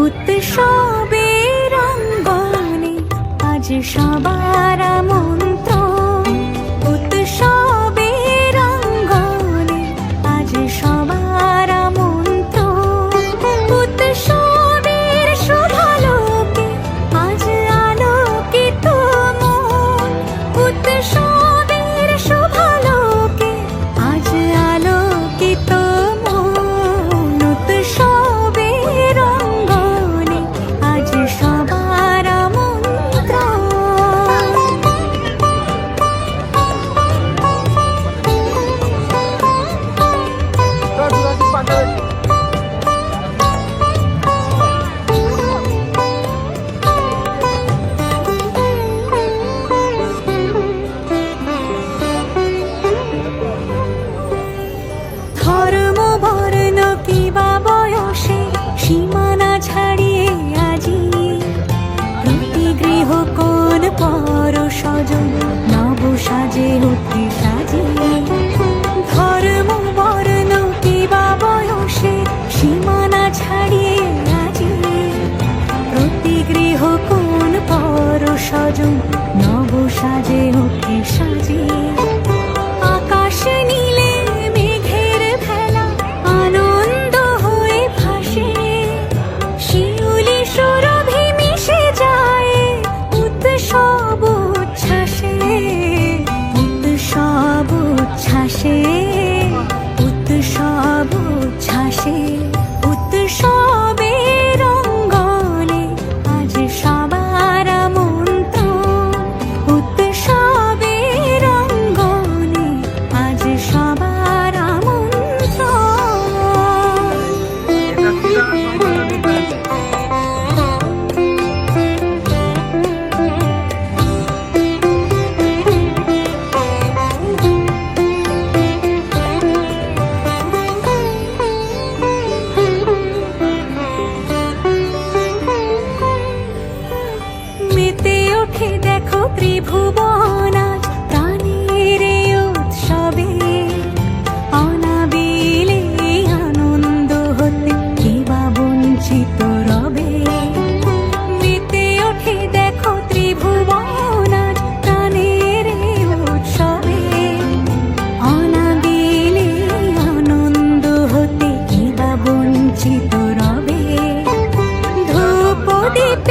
উৎসবে রঙ্গনে আজ সবার মন স্বজন নব সাজে ওকে সাজে। 地